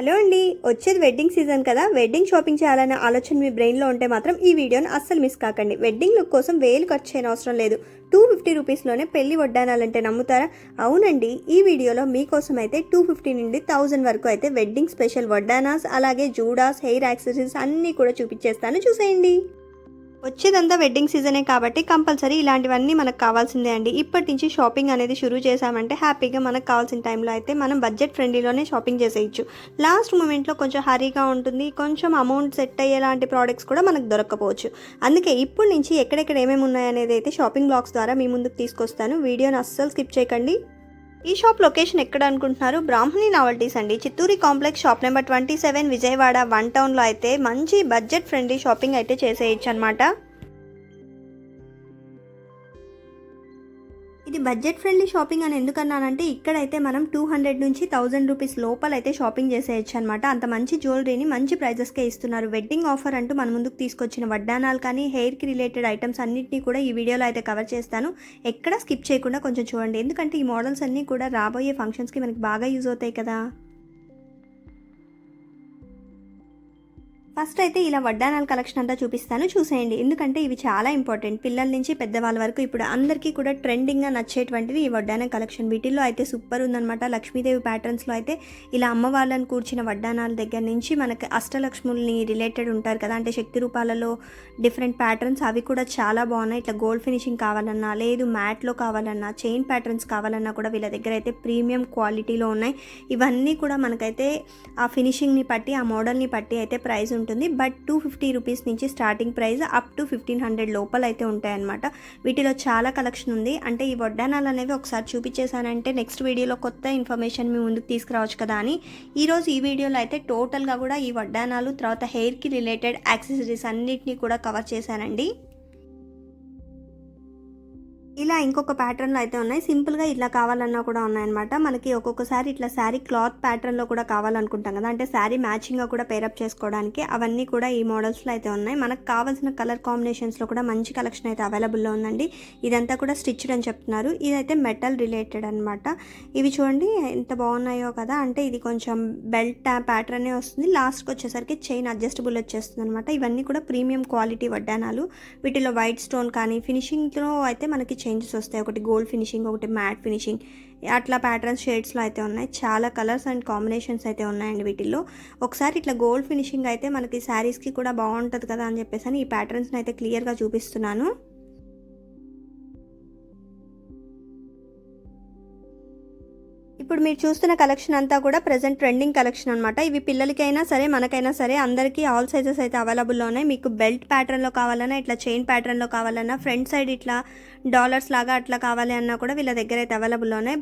Hello అండి వచ్చేది wedding season కదా వెడ్డింగ్ షాపింగ్ చేయాలనే ఆలోచన మీ బ్రెయిన్లో ఉంటే మాత్రం ఈ వీడియోని అస్సలు మిస్ కాకండి. వెడ్డింగ్ లుక్ కోసం వేలు ఖర్చు చేయని అవసరం లేదు. టూ ఫిఫ్టీ రూపీస్లోనే పెళ్ళి వడ్డానాలంటే నమ్ముతారా? అవునండి ఈ వీడియోలో మీకోసం అయితే టూ ఫిఫ్టీ నుండి థౌజండ్ వరకు అయితే వెడ్డింగ్ స్పెషల్ వడ్డానాస్ అలాగే జూడాస్ హెయిర్ యాక్సెసరీస్ అన్నీ కూడా చూపించేస్తాను. చూసేయండి. వచ్చేదంతా వెడ్డింగ్ సీజనే కాబట్టి కంపల్సరీ ఇలాంటివన్నీ మనకు కావాల్సిందే అండి. ఇప్పటి నుంచి షాపింగ్ అనేది షురూ చేశామంటే హ్యాపీగా మనకు కావాల్సిన టైంలో అయితే మనం బడ్జెట్ ఫ్రెండ్లీలోనే షాపింగ్ చేసేయచ్చు. లాస్ట్ మూమెంట్లో కొంచెం హరీగా ఉంటుంది కొంచెం అమౌంట్ సెట్ అయ్యేలాంటి ప్రోడక్ట్స్ కూడా మనకు దొరకపోవచ్చు అందుకే ఇప్పటి నుంచి ఎక్కడెక్కడ ఏమేమి ఉన్నాయనేది అయితే షాపింగ్ బ్లాగ్స్ ద్వారా మీ ముందుకు తీసుకొస్తాను. వీడియోని అస్సలు స్కిప్ చేయకండి. ఈ షాప్ లొకేషన్ ఎక్కడ అనుకుంటున్నారు? బ్రాహ్మణి నావల్టీస్ అండి. Chitturi complex shop number twenty seven Vijayawada one టౌన్లో అయితే మంచి బడ్జెట్ ఫ్రెండ్లీ షాపింగ్ అయితే చేసేయచ్చు అనమాట ఇది బడ్జెట్ ఫ్రెండ్లీ షాపింగ్ అని ఎందుకన్నానంటే ఇక్కడైతే మనం టూ హండ్రెడ్ నుంచి థౌజండ్ రూపీస్ లోపల అయితే షాపింగ్ చేసేయచ్చు అనమాట అంత మంచి జ్యువెలరీని మంచి ప్రైజెస్కే ఇస్తున్నారు. వెడ్డింగ్ ఆఫర్ అంటూ మన ముందుకు తీసుకొచ్చిన వడ్డానాలు కానీ హెయిర్కి రిలేటెడ్ ఐటమ్స్ అన్నింటినీ కూడా ఈ వీడియోలో అయితే కవర్ చేస్తాను. ఎక్కడ స్కిప్ చేయకుండా కొంచెం చూడండి. ఎందుకంటే ఈ మోడల్స్ అన్నీ కూడా రాబోయే ఫంక్షన్స్కి మనకి బాగా యూజ్ అవుతాయి కదా. ఫస్ట్ అయితే ఇలా వడ్డానాల కలెక్షన్ అంతా చూపిస్తాను. చూసేయండి. ఎందుకంటే ఇవి చాలా ఇంపార్టెంట్. పిల్లల నుంచి పెద్దవాళ్ళ వరకు ఇప్పుడు అందరికీ కూడా ట్రెండింగ్గా నచ్చేటువంటివి ఈ వడ్డాన కలెక్షన్. వీటిల్లో అయితే సూపర్ ఉందన్నమాట. లక్ష్మీదేవి ప్యాటర్న్స్లో అయితే ఇలా అమ్మవాళ్ళని కూర్చిన వడ్డానాల దగ్గర నుంచి మనకి అష్టలక్ష్ముల్ని రిలేటెడ్ ఉంటారు కదా. అంటే శక్తి రూపాలలో డిఫరెంట్ ప్యాటర్న్స్ అవి కూడా చాలా బాగున్నాయి. ఇట్లా గోల్డ్ ఫినిషింగ్ కావాలన్నా లేదు మ్యాట్లో కావాలన్నా చైన్ ప్యాటర్న్స్ కావాలన్నా కూడా వీళ్ళ దగ్గర అయితే ప్రీమియం క్వాలిటీలో ఉన్నాయి. ఇవన్నీ కూడా మనకైతే ఆ ఫినిషింగ్ని బట్టి ఆ మోడల్ని బట్టి అయితే ప్రైస్ ఉంటుంది. బట్ టూ ఫిఫ్టీ రూపీస్ నుంచి starting price up to fifteen hundred లోపల అయితే ఉంటాయన్నమాట. వీటిలో చాలా కలెక్షన్ ఉంది. అంటే ఈ వడ్డానాలు అనేవి ఒకసారి చూపించేశానంటే నెక్స్ట్ వీడియోలో కొత్త ఇన్ఫర్మేషన్ మీ ముందుకు తీసుకురావచ్చు కదా అని. ఈరోజు ఈ వీడియోలో అయితే టోటల్గా కూడా ఈ వడ్డానాలు తర్వాత హెయిర్కి రిలేటెడ్ యాక్సెసరీస్ అన్నిటినీ కూడా కవర్ చేశానండి. ఇలా ఇంకొక ప్యాటర్న్లో అయితే ఉన్నాయి. సింపుల్గా ఇట్లా కావాలన్నా కూడా ఉన్నాయన్నమాట. మనకి ఒక్కొక్కసారి ఇట్లా శారీ క్లాత్ ప్యాటర్న్లో కూడా కావాలనుకుంటాం కదా. అంటే శారీ మ్యాచింగ్గా కూడా పేరప్ చేసుకోవడానికి అవన్నీ కూడా ఈ మోడల్స్లో అయితే ఉన్నాయి. మనకు కావాల్సిన కలర్ కాంబినేషన్స్లో కూడా మంచి కలెక్షన్ అయితే అవైలబుల్లో ఉందండి. ఇదంతా కూడా స్టిచ్డ్ అని చెప్తున్నారు. ఇదైతే మెటల్ రిలేటెడ్ అనమాట ఇవి చూడండి ఎంత బాగున్నాయో కదా. అంటే ఇది కొంచెం బెల్ట్ ప్యాటర్నే వస్తుంది. లాస్ట్కి వచ్చేసరికి చైన్ అడ్జస్టబుల్ వచ్చేస్తుంది అనమాట ఇవన్నీ కూడా ప్రీమియం క్వాలిటీ వడ్డానాలు వీటిలో వైట్ స్టోన్ కానీ ఫినిషింగ్లో అయితే మనకి చేంజెస్ వస్తాయి. ఒకటి గోల్డ్ ఫినిషింగ్ ఒకటి మ్యాట్ ఫినిషింగ్ అట్లా ప్యాటర్న్స్ షేడ్స్లో అయితే ఉన్నాయి. చాలా కలర్స్ అండ్ కాంబినేషన్స్ అయితే ఉన్నాయండి వీటిల్లో. ఒకసారి ఇట్లా గోల్డ్ ఫినిషింగ్ అయితే మనకి శారీస్కి కూడా బాగుంటుంది కదా అని చెప్పేసి అని ఈ ప్యాటర్న్స్ని అయితే క్లియర్గా చూపిస్తున్నాను. ఇప్పుడు మీరు చూస్తున్న కలెక్షన్ అంతా కూడా ప్రజెంట్ ట్రెండింగ్ కలెక్షన్ అనమాట ఇవి పిల్లలకైనా సరే మనకైనా సరే అందరికీ ఆల్ సైజెస్ అయితే అవైలబుల్లో ఉన్నాయి. మీకు బెల్ట్ ప్యాటర్న్లో కావాలన్నా ఇట్లా చైన్ ప్యాటర్న్లో కావాలన్నా ఫ్రంట్ సైడ్ ఇట్లా డాలర్స్ లాగా అట్లా కావాలి అన్నా కూడా వీళ్ళ దగ్గర అయితే అవైలబుల్లో ఉన్నాయి.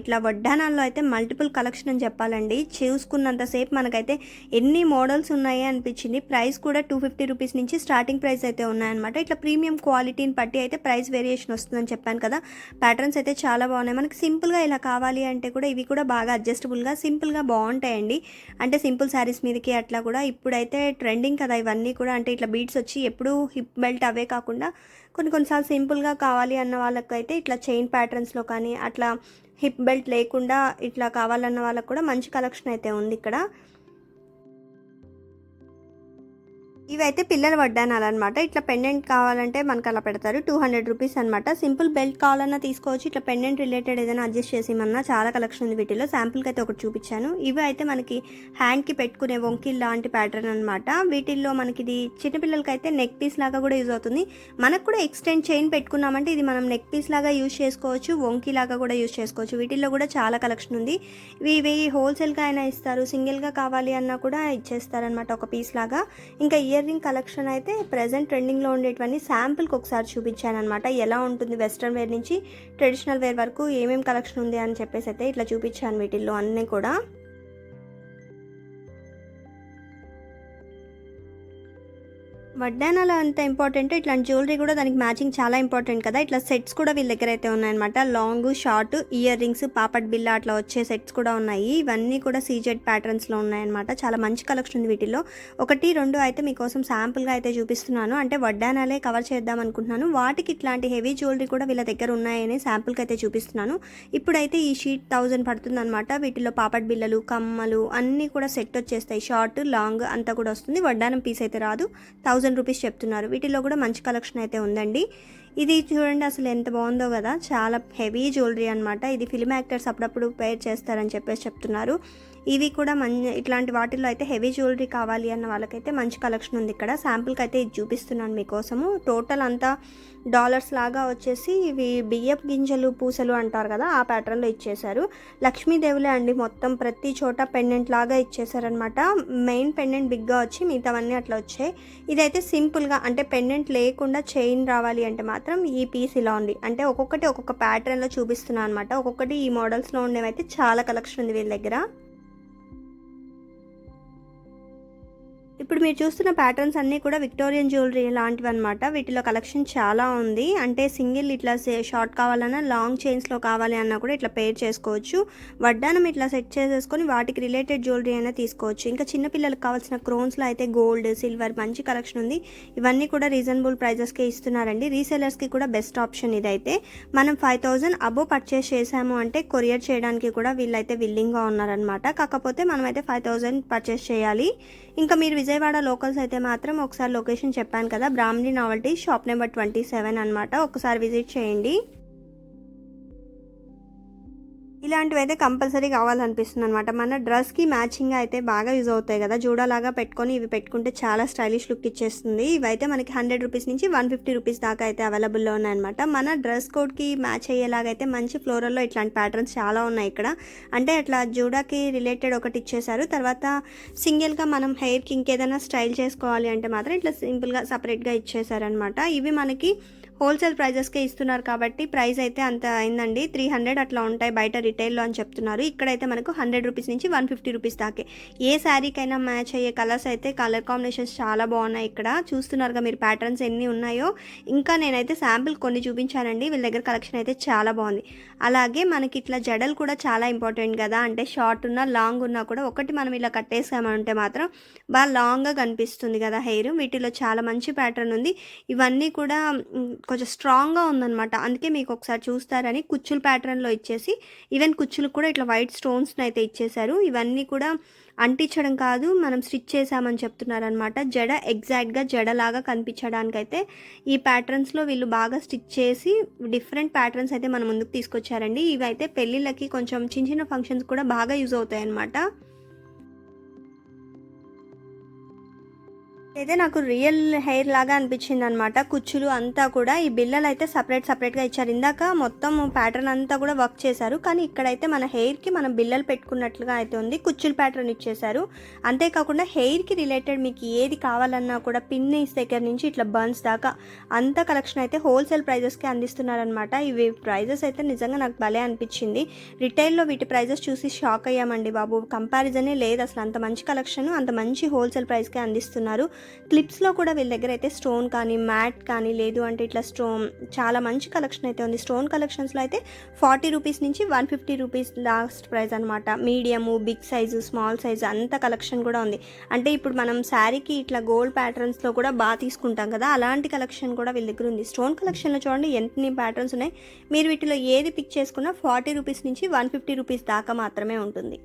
ఇట్లా వడ్డానాల్లో అయితే మల్టిపుల్ కలెక్షన్ అని చెప్పాలండి. చూసుకున్నంతసేపు మనకైతే ఎన్ని మోడల్స్ ఉన్నాయి అనిపించింది. ప్రైస్ కూడా టూ ఫిఫ్టీ రూపీస్ నుంచి స్టార్టింగ్ ప్రైస్ అయితే ఉన్నాయన్నమాట. ఇట్లా ప్రీమియం క్వాలిటీని బట్టి అయితే ప్రైస్ వేరియేషన్ వస్తుందని చెప్పాను కదా. ప్యాటర్న్స్ అయితే చాలా బాగున్నాయి. మనకి సింపుల్గా ఇలా కావాలి అంటే కూడా ఇవి కూడా బాగా అడ్జస్టబుల్గా సింపుల్గా బాగుంటాయండి. అంటే సింపుల్ శారీస్ మీదకి అట్లా కూడా ఇప్పుడైతే ట్రెండింగ్ కదా ఇవన్నీ కూడా. అంటే ఇట్లా బీట్స్ వచ్చి ఎప్పుడు హిప్ బెల్ట్ అవే కాకుండా కొన్ని కొన్నిసార్లు సింపుల్గా కావాలి అన్న వాళ్ళకైతే ఇట్లా చైన్ ప్యాటర్న్స్లో కానీ అట్లా హిప్ బెల్ట్ లేకుండా ఇట్లా కావాలన్న వాళ్ళకి కూడా మంచి కలెక్షన్ అయితే ఉంది ఇక్కడ. ఇవైతే పిల్లలు వడ్డానాలు అనమాట ఇట్లా పెండెంట్ కావాలంటే మనకు అలా పెడతారు. టూ హండ్రెడ్ రూపీస్ అనమాట సింపుల్ బెల్ట్ కావాలన్నా తీసుకోవచ్చు. ఇట్లా పెండెంట్ రిలేటెడ్ ఏదైనా అడ్జస్ట్ చేసేమన్నా చాలా కలెక్షన్ ఉంది వీటిలో. శాంపుల్కి అయితే ఒకటి చూపించాను. ఇవి అయితే మనకి హ్యాండ్కి పెట్టుకునే వంకిల్ లాంటి ప్యాటర్న్ అనమాట వీటిల్లో మనకి ఇది చిన్నపిల్లలకి అయితే నెక్ పీస్ లాగా కూడా యూజ్ అవుతుంది. మనకు కూడా ఎక్స్టెండ్ చైన్ పెట్టుకున్నామంటే ఇది మనం నెక్ పీస్ లాగా యూజ్ చేసుకోవచ్చు. వంకి లాగా కూడా యూజ్ చేసుకోవచ్చు. వీటిల్లో కూడా చాలా కలెక్షన్ ఉంది. ఇవి ఇవి హోల్సేల్గా అయినా ఇస్తారు. సింగిల్గా కావాలి అన్నా కూడా ఇచ్చేస్తారనమాట ఒక పీస్ లాగా. ఇంకా ఇయర్ రింగ్ కలెక్షన్ అయితే ప్రజెంట్ ట్రెండింగ్లో ఉండేటివన్నీ శాంపుల్కి ఒకసారి చూపించాను అనమాట ఎలా ఉంటుంది వెస్ట్రన్ వేర్ నుంచి ట్రెడిషనల్ వేర్ వరకు ఏమేమి కలెక్షన్ ఉంది అని చెప్పేసి అయితే ఇట్లా చూపించాను వీటిల్లో అన్నీ కూడా. వడ్డానాలు అంత ఇంపార్టెంట్ ఇట్లాంటి జ్యువెలరీ కూడా దానికి మ్యాచింగ్ చాలా ఇంపార్టెంట్ కదా. ఇట్లా సెట్స్ కూడా వీళ్ళ దగ్గర అయితే ఉన్నాయన్నమాట. లాంగ్ షార్ట్ ఇయర్ రింగ్స్ పాపట్ బిల్ల అట్లా వచ్చే సెట్స్ కూడా ఉన్నాయి. ఇవన్నీ కూడా సీజెడ్ ప్యాటర్న్స్లో ఉన్నాయన్నమాట. చాలా మంచి కలెక్షన్ ఉంది వీటిలో ఒకటి రెండు అయితే మీకోసం శాంపుల్గా అయితే చూపిస్తున్నాను. అంటే వడ్డానాలే కవర్ చేద్దాం అనుకుంటున్నాను. వాటికి ఇట్లాంటి హెవీ జ్యువెలరీ కూడా వీళ్ళ దగ్గర ఉన్నాయని శాంపుల్కి అయితే చూపిస్తున్నాను. ఇప్పుడైతే ఈ షీట్ థౌజండ్ పడుతుందన్నమాట. వీటిలో పాపట్ బిల్లలు కమ్మలు అన్నీ కూడా సెట్ వచ్చేస్తాయి. షార్ట్ లాంగ్ అంతా కూడా వస్తుంది. వడ్డానం పీస్ అయితే రాదు. థౌజండ్ రూపీస్ చెప్తున్నారు. వీటిలో కూడా మంచి కలెక్షన్ అయితే ఉందండి. ఇది చూడండి అసలు ఎంత బాగుందో కదా. చాలా హెవీ జ్యువెలరీ అనమాట ఇది ఫిల్మ్ యాక్టర్స్ అప్పుడప్పుడు పేర్ చేస్తారని చెప్పేసి చెప్తున్నారు. ఇవి కూడా మం ఇట్లాంటి వాటిల్లో అయితే హెవీ జ్యువెలరీ కావాలి అన్న వాళ్ళకైతే మంచి కలెక్షన్ ఉంది ఇక్కడ. శాంపుల్కి అయితే ఇది చూపిస్తున్నాను మీకోసము. టోటల్ అంతా డాలర్స్ లాగా వచ్చేసి ఇవి బియ్యపు గింజలు పూసలు అంటారు కదా ఆ ప్యాటర్న్లో ఇచ్చేశారు. లక్ష్మీదేవులే అండి మొత్తం ప్రతి చోట పెండెంట్ లాగా ఇచ్చేసారనమాట మెయిన్ పెండెంట్ బిగ్గా వచ్చి మిగతావన్నీ అట్లా వచ్చాయి. ఇదైతే సింపుల్గా అంటే పెండెంట్ లేకుండా చైన్ రావాలి అంటే మాత్రం ఈ పీస్ ఇలా ఉంది. అంటే ఒక్కొక్కటి ఒక్కొక్క ప్యాటర్న్లో చూపిస్తున్నాను అనమాట ఒక్కొక్కటి ఈ మోడల్స్లో ఉండేవైతే చాలా కలెక్షన్ ఉంది వీళ్ళ దగ్గర. ఇప్పుడు మీరు చూస్తున్న ప్యాటర్న్స్ అన్నీ కూడా విక్టోరియన్ జ్యువెలరీ లాంటివి అనమాట వీటిలో కలెక్షన్ చాలా ఉంది. అంటే సింగిల్ ఇట్లా షార్ట్ కావాలన్నా లాంగ్ చైన్స్లో కావాలి అన్నా కూడా ఇట్లా పేర్ చేసుకోవచ్చు. వడ్డానం ఇట్లా సెట్ చేసేసుకొని వాటికి రిలేటెడ్ జ్యువెలరీ అయినా తీసుకోవచ్చు. ఇంకా చిన్నపిల్లలకు కావాల్సిన క్రోన్స్లో అయితే గోల్డ్ సిల్వర్ మంచి కలెక్షన్ ఉంది. ఇవన్నీ కూడా రీజనబుల్ ప్రైజెస్కే ఇస్తున్నారండి. రీసెలర్స్కి కూడా బెస్ట్ ఆప్షన్ ఇదైతే. మనం ఫైవ్ థౌజండ్ అబో పర్చేస్ చేసాము అంటే కొరియర్ చేయడానికి కూడా వీళ్ళైతే విల్లింగ్గా ఉన్నారనమాట కాకపోతే మనమైతే ఫైవ్ థౌజండ్ పర్చేస్ చేయాలి. ఇంకా మీరు విజయవాడ లోకల్స్ అయితే మాత్రం ఒకసారి లొకేషన్ చెప్పాను కదా Brahmani novelty shop number twenty seven అనమాట ఒకసారి విజిట్ చేయండి. ఇలాంటివి అయితే కంపల్సరీ కావాలనిపిస్తుంది అనమాట మన డ్రెస్కి మ్యాచింగ్ అయితే బాగా యూజ్ అవుతాయి కదా. జూడాలాగా పెట్టుకొని ఇవి పెట్టుకుంటే చాలా స్టైలిష్ లుక్ ఇచ్చేస్తుంది. ఇవైతే మనకి హండ్రెడ్ రూపీస్ నుంచి వన్ ఫిఫ్టీ రూపీస్ దాకా అయితే అవైలబుల్లో ఉన్నాయన్నమాట. మన డ్రెస్ కోడ్కి మ్యాచ్ అయ్యేలాగైతే మంచి ఫ్లోరల్లో ఇట్లాంటి ప్యాటర్న్స్ చాలా ఉన్నాయి ఇక్కడ. అంటే అట్లా జూడాకి రిలేటెడ్ ఒకటి ఇచ్చేసారు తర్వాత సింగిల్గా మనం హెయిర్కి ఇంకేదైనా స్టైల్ చేసుకోవాలి అంటే మాత్రం ఇట్లా సింపుల్గా సపరేట్గా ఇచ్చేసారనమాట ఇవి మనకి హోల్సేల్ ప్రైజెస్కే ఇస్తున్నారు కాబట్టి ప్రైస్ అయితే అంత అయిందండి. త్రీ హండ్రెడ్ అట్లా ఉంటాయి బయట రిటైల్లో అని చెప్తున్నారు. ఇక్కడైతే మనకు హండ్రెడ్ రూపీస్ నుంచి వన్ ఫిఫ్టీ రూపీస్ దాకే. ఏ శారీకైనా మ్యాచ్ అయ్యే కలర్స్ అయితే కలర్ కాంబినేషన్స్ చాలా బాగున్నాయి ఇక్కడ. చూస్తున్నారుగా మీరు ప్యాటర్న్స్ ఎన్ని ఉన్నాయో. ఇంకా నేనైతే శాంపిల్ కొన్ని చూపించానండి. వీళ్ళ దగ్గర కలెక్షన్ అయితే చాలా బాగుంది. అలాగే మనకి ఇట్లా జడలు కూడా చాలా ఇంపార్టెంట్ కదా. అంటే షార్ట్ ఉన్నా లాంగ్ ఉన్నా కూడా ఒకటి మనం ఇలా కట్టేసామంటే మాత్రం బాగా లాంగ్గా కనిపిస్తుంది కదా హెయిర్. వీటిలో చాలా మంచి ప్యాటర్న్ ఉంది. ఇవన్నీ కూడా కొంచెం స్ట్రాంగ్గా ఉందన్నమాట. అందుకే మీకు ఒకసారి చూస్తారని కుచ్చుల ప్యాటర్న్లో ఇచ్చేసి ఈవెన్ కుచ్చులు కూడా ఇట్లా వైట్ స్టోన్స్ని అయితే ఇచ్చేశారు. ఇవన్నీ కూడా అంటించడం కాదు మనం స్టిచ్ చేసామని చెప్తున్నారనమాట జడ ఎగ్జాక్ట్గా జడలాగా కనిపించడానికైతే ఈ ప్యాటర్న్స్లో వీళ్ళు బాగా స్టిచ్ చేసి డిఫరెంట్ ప్యాటర్న్స్ అయితే మన ముందుకు తీసుకొచ్చారండి. ఇవైతే పెళ్ళిళ్ళకి కొంచెం చిన్న చిన్న ఫంక్షన్స్ కూడా బాగా యూజ్ అవుతాయి అన్నమాట అయితే నాకు రియల్ హెయిర్ లాగా అనిపించింది అనమాట కుచ్చులు అంతా కూడా ఈ బిల్లలు అయితే సపరేట్ సపరేట్గా ఇచ్చారు. ఇందాక మొత్తం ప్యాటర్న్ అంతా కూడా వర్క్ చేశారు. కానీ ఇక్కడైతే మన హెయిర్కి మనం బిల్లలు పెట్టుకున్నట్లుగా అయితే ఉంది. కుచ్చులు ప్యాటర్న్ ఇచ్చేశారు. అంతేకాకుండా హెయిర్కి రిలేటెడ్ మీకు ఏది కావాలన్నా కూడా పిన్నీస్ దగ్గర నుంచి ఇట్లా బర్న్స్ దాకా అంత కలెక్షన్ అయితే హోల్సేల్ ప్రైజెస్కి అందిస్తున్నారనమాట. ఇవి ప్రైజెస్ అయితే నిజంగా నాకు భలే అనిపించింది. రిటైల్లో వీటి ప్రైజెస్ చూసి షాక్ అయ్యామండి బాబు. కంపారిజనే లేదు. అసలు అంత మంచి కలెక్షన్ అంత మంచి హోల్సేల్ ప్రైస్కే అందిస్తున్నారు. క్లిప్స్లో కూడా వీళ్ళ దగ్గర అయితే స్టోన్ కానీ మ్యాట్ కానీ లేదు అంటే ఇట్లా స్టోన్ చాలా మంచి కలెక్షన్ అయితే ఉంది. స్టోన్ కలెక్షన్స్లో అయితే ఫార్టీ రూపీస్ నుంచి one fifty rupees last price అనమాట medium big size small size అంత కలెక్షన్ కూడా ఉంది. అంటే ఇప్పుడు మనం శారీకి ఇట్లా గోల్డ్ ప్యాటర్న్స్లో కూడా బాగా తీసుకుంటాం కదా అలాంటి కలెక్షన్ కూడా వీళ్ళ దగ్గర ఉంది. స్టోన్ కలెక్షన్లో చూడండి ఎన్ని ప్యాటర్న్స్ ఉన్నాయి. మీరు వీటిలో ఏది పిక్ చేసుకున్నా ఫార్టీ రూపీస్ నుంచి వన్ ఫిఫ్టీ రూపీస్ దాకా మాత్రమే ఉంటుంది.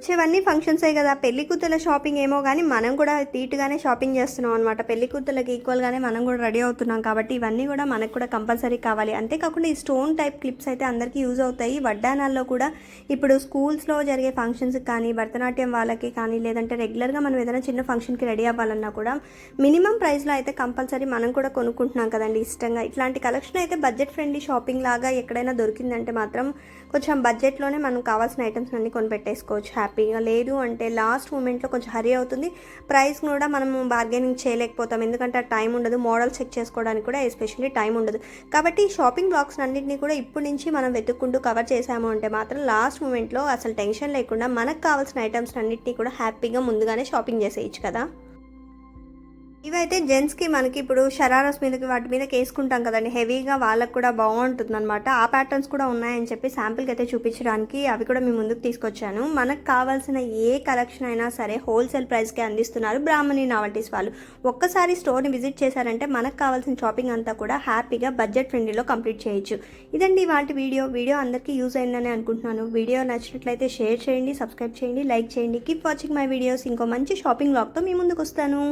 వచ్చేవన్నీ ఫంక్షన్సే కదా. పెళ్ళి కూతుల షాపింగ్ ఏమో కానీ మనం కూడా తీటుగానే షాపింగ్ చేస్తున్నాం అనమాట పెళ్ళి కూతులకి ఈక్వల్గానే మనం కూడా రెడీ అవుతున్నాం కాబట్టి ఇవన్నీ కూడా మనకు కూడా కంపల్సరీ కావాలి. అంతేకాకుండా ఈ స్టోన్ టైప్ క్లిప్స్ అయితే అందరికీ యూజ్ అవుతాయి. వడ్డానాల్లో కూడా ఇప్పుడు స్కూల్స్లో జరిగే ఫంక్షన్స్కి కానీ భరతనాట్యం వాళ్ళకి కానీ లేదంటే రెగ్యులర్గా మనం ఏదైనా చిన్న ఫంక్షన్కి రెడీ అవ్వాలన్నా కూడా మినిమం ప్రైస్లో అయితే కంపల్సరీ మనం కూడా కొనుక్కుంటున్నాం కదండి ఇష్టంగా. ఇట్లాంటి కలెక్షన్ అయితే బడ్జెట్ ఫ్రెండ్లీ షాపింగ్ లాగా ఎక్కడైనా దొరికిందంటే మాత్రం కొంచెం బడ్జెట్లోనే మనం కావాల్సిన ఐటమ్స్ అన్ని కొనిపెట్టేసుకోవచ్చు హ్యాపీగా లేదు అంటే లాస్ట్ మూమెంట్లో కొంచెం హరీ అవుతుంది. ప్రైస్ కూడా మనం బార్గెనింగ్ చేయలేకపోతాం. ఎందుకంటే ఆ టైం ఉండదు. మోడల్ చెక్ చేసుకోవడానికి కూడా ఎస్పెషల్లీ టైం ఉండదు. కాబట్టి షాపింగ్ బ్లాక్స్ అన్నింటినీ కూడా ఇప్పటి నుంచి మనం వెతుక్కుంటూ కవర్ చేసాము అంటే మాత్రం లాస్ట్ మూమెంట్లో అసలు టెన్షన్ లేకుండా మనకు కావాల్సిన ఐటమ్స్ అన్నింటినీ కూడా హ్యాపీగా ముందుగానే షాపింగ్ చేసేయచ్చు కదా. ఇవైతే జెంట్స్కి మనకి ఇప్పుడు షరారస్ మీదకి వాటి మీద వేసుకుంటాం కదండి. హెవీగా వాళ్ళకు కూడా బాగుంటుంది అనమాట ఆ ప్యాటర్న్స్ కూడా ఉన్నాయని చెప్పి శాంపిల్కి అయితే చూపించడానికి అవి కూడా మీ ముందుకు తీసుకొచ్చాను. మనకు కావాల్సిన ఏ కలెక్షన్ అయినా సరే హోల్సేల్ ప్రైస్కి అందిస్తున్నారు బ్రాహ్మణి నావల్టీస్ వాళ్ళు. ఒక్కసారి స్టోర్ని విజిట్ చేశారంటే మనకు కావాల్సిన షాపింగ్ అంతా కూడా హ్యాపీగా బడ్జెట్ ఫ్రెండ్లీలో కంప్లీట్ చేయొచ్చు. ఇదండి వాటి వీడియో. వీడియో అందరికీ యూజ్ అయిందని అనుకుంటున్నాను. వీడియో నచ్చినట్లయితే షేర్ చేయండి సబ్స్క్రైబ్ చేయండి లైక్ చేయండి. Keep watching my videos. ఇంకో మంచి షాపింగ్ బ్లాగ్తో మీ ముందుకు వస్తాను.